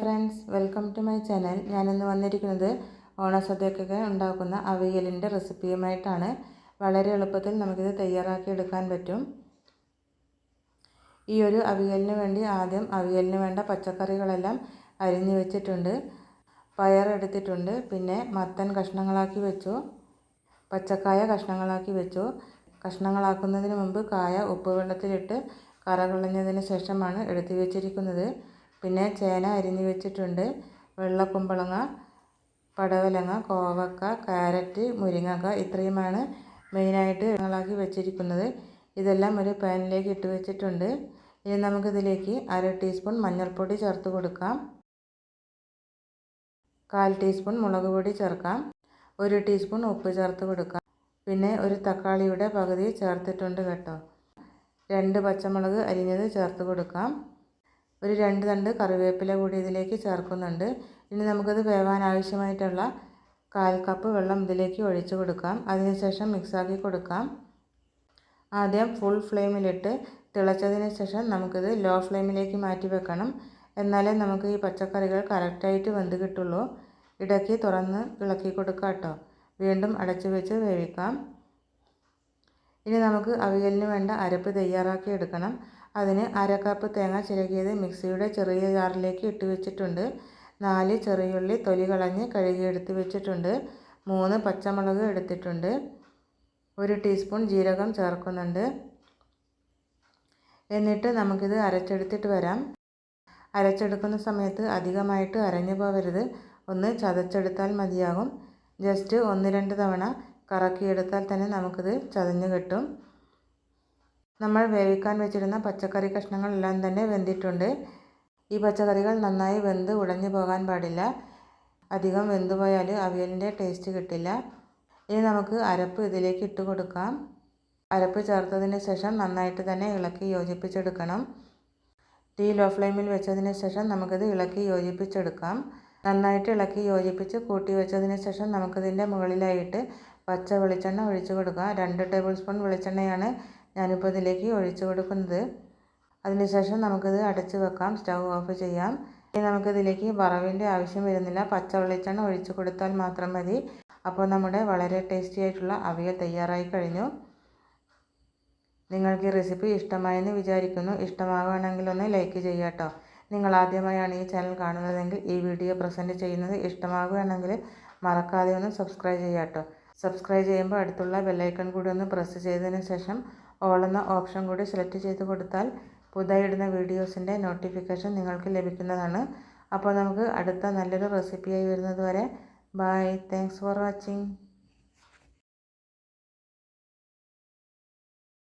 Friends welcome to my channel. ഞാനിന്ന് വന്നിരിക്കുന്നത് ഓണസദ്യക്കൊക്കെ ഉണ്ടാക്കുന്ന അവിയലിന്റെ റെസിപ്പിയുമായിട്ടാണ്. വളരെ എളുപ്പത്തിൽ നമുക്കിത് തയ്യാറാക്കി എടുക്കാൻ പറ്റും. ഈ ഒരു അവിയലിന് വേണ്ടി ആദ്യം അവിയലിന് വേണ്ട പച്ചക്കറികളെല്ലാം അരിഞ്ഞു വെച്ചിട്ടുണ്ട്. പയർ എടുത്തിട്ടുണ്ട്. പിന്നെ മത്തൻ കഷ്ണങ്ങളാക്കി വെച്ചു. പച്ചക്കായ കഷ്ണങ്ങളാക്കി വെച്ചു. കഷ്ണങ്ങളാക്കുന്നതിന് മുമ്പ് കായ ഉപ്പ് വെള്ളത്തിലിട്ട് കറ ശേഷമാണ് എടുത്തു വെച്ചിരിക്കുന്നത്. പിന്നെ ചേന അരിഞ്ഞ് വെച്ചിട്ടുണ്ട്. വെള്ളക്കുമ്പളങ്ങ പടവലങ്ങ കോവക്ക കാരറ്റ് മുരിങ്ങക്ക ഇത്രയുമാണ് മെയിനായിട്ട് ഞങ്ങളാക്കി വെച്ചിരിക്കുന്നത്. ഇതെല്ലാം ഒരു പാനിലേക്ക് ഇട്ട് വെച്ചിട്ടുണ്ട്. ഇനി നമുക്കിതിലേക്ക് അര ടീസ്പൂൺ മഞ്ഞൾപ്പൊടി ചേർത്ത് കൊടുക്കാം. കാൽ ടീസ്പൂൺ മുളക് പൊടി ചേർക്കാം. ഒരു ടീസ്പൂൺ ഉപ്പ് ചേർത്ത് കൊടുക്കാം. പിന്നെ ഒരു തക്കാളിയുടെ പകുതി ചേർത്തിട്ടുണ്ട് കേട്ടോ. രണ്ട് പച്ചമുളക് അരിഞ്ഞത് ചേർത്ത് കൊടുക്കാം. ഒരു രണ്ട് തണ്ട് കറിവേപ്പില കൂടി ഇതിലേക്ക് ചേർക്കുന്നുണ്ട്. ഇനി നമുക്കത് വേവാൻ ആവശ്യമായിട്ടുള്ള കാൽ കപ്പ് വെള്ളം ഇതിലേക്ക് ഒഴിച്ച് കൊടുക്കാം. അതിനുശേഷം മിക്സാക്കി കൊടുക്കാം. ആദ്യം ഫുൾ ഫ്ലെയിമിലിട്ട് തിളച്ചതിന് ശേഷം നമുക്കിത് ലോ ഫ്ലെയിമിലേക്ക് മാറ്റി വെക്കണം. എന്നാലേ നമുക്ക് ഈ പച്ചക്കറികൾ കറക്റ്റായിട്ട് വെന്ത് കിട്ടുള്ളൂ. ഇടയ്ക്ക് തുറന്ന് ഇളക്കി കൊടുക്കാം കേട്ടോ. വീണ്ടും അടച്ചു വെച്ച് വേവിക്കാം. ഇനി നമുക്ക് അവിയലിന് വേണ്ട അരപ്പ് തയ്യാറാക്കി എടുക്കണം. അതിന് അര കപ്പ് തേങ്ങ ചിരകിയത് മിക്സിയുടെ ചെറിയ ജാറിലേക്ക് ഇട്ട് വെച്ചിട്ടുണ്ട്. നാല് ചെറിയുള്ളി തൊലി കളഞ്ഞ് കഴുകിയെടുത്ത് വെച്ചിട്ടുണ്ട്. മൂന്ന് പച്ചമുളക് എടുത്തിട്ടുണ്ട്. ഒരു ടീസ്പൂൺ ജീരകം ചേർക്കുന്നുണ്ട്. എന്നിട്ട് നമുക്കിത് അരച്ചെടുത്തിട്ട് വരാം. അരച്ചെടുക്കുന്ന സമയത്ത് അധികമായിട്ട് അരഞ്ഞു പോകരുത് ഒന്ന് ചതച്ചെടുത്താൽ മതിയാകും. ജസ്റ്റ് ഒന്ന് രണ്ട് തവണ കറക്കിയെടുത്താൽ തന്നെ നമുക്കിത് ചതഞ്ഞ് കിട്ടും. നമ്മൾ വേവിക്കാൻ വെച്ചിരുന്ന പച്ചക്കറി കഷ്ണങ്ങളെല്ലാം തന്നെ വെന്തിട്ടുണ്ട്. ഈ പച്ചക്കറികൾ നന്നായി വെന്ത് ഉടഞ്ഞു പോകാൻ പാടില്ല. അധികം വെന്തു പോയാൽ അവിയലിന്റെ ടേസ്റ്റ് കിട്ടില്ല. ഇനി നമുക്ക് അരപ്പ് ഇതിലേക്ക് ഇട്ട് കൊടുക്കാം. അരപ്പ് ചേർത്തതിന് ശേഷം നന്നായിട്ട് തന്നെ ഇളക്കി യോജിപ്പിച്ചെടുക്കണം. തീ ലോ ഫ്ലെയിമിൽ വെച്ചതിന് ശേഷം നമുക്കിത് ഇളക്കി യോജിപ്പിച്ചെടുക്കാം. നന്നായിട്ട് ഇളക്കി യോജിപ്പിച്ച് കൂട്ടി വെച്ചതിന് ശേഷം നമുക്കിതിന്റെ മുകളിലായിട്ട് പച്ച വെളിച്ചെണ്ണ ഒഴിച്ച് കൊടുക്കുക. രണ്ട് ടേബിൾ സ്പൂൺ വെളിച്ചെണ്ണയാണ് ഞാനിപ്പോൾ ഇതിലേക്ക് ഒഴിച്ച് കൊടുക്കുന്നത്. അതിനുശേഷം നമുക്കിത് അടച്ച് വെക്കാം. സ്റ്റൗ ഓഫ് ചെയ്യാം. ഇനി നമുക്കിതിലേക്ക് വറവിന്റെ ആവശ്യം വരുന്നില്ല. പച്ച വെളിച്ചെണ്ണ ഒഴിച്ച് കൊടുത്താൽ മാത്രം മതി. അപ്പോൾ നമ്മുടെ വളരെ ടേസ്റ്റി ആയിട്ടുള്ള അവിയൽ തയ്യാറായി കഴിഞ്ഞു. നിങ്ങൾക്ക് ഈ റെസിപ്പി ഇഷ്ടമായെന്ന് വിചാരിക്കുന്നു. ഇഷ്ടമാവുകയാണെങ്കിൽ ഒന്ന് ലൈക്ക് ചെയ്യുക കേട്ടോ നിങ്ങൾ ആദ്യമായാണ് ഈ ചാനൽ കാണുന്നതെങ്കിൽ ഈ വീഡിയോ പ്രസന്റ് ചെയ്യുന്നത് ഇഷ്ടമാവുകയാണെങ്കിൽ മറക്കാതെ ഒന്ന് സബ്സ്ക്രൈബ് ചെയ്യുക കേട്ടോ സബ്സ്ക്രൈബ് ചെയ്യുമ്പോൾ അടുത്തുള്ള ബെല്ലൈക്കൺ കൂടി ഒന്ന് പ്രസ് ചെയ്തതിന് ശേഷം ഓൾ എന്ന ഓപ്ഷൻ കൂടി സെലക്ട് ചെയ്ത് കൊടുത്താൽ പുതുതായി ഇടുന്ന വീഡിയോസിന്റെ നോട്ടിഫിക്കേഷൻ നിങ്ങൾക്ക് ലഭിക്കുന്നതാണ്. അപ്പോൾ നമുക്ക് അടുത്ത നല്ലൊരു റെസിപ്പിയായി വരുന്നത് വരെ ബൈ. Thanks for watching.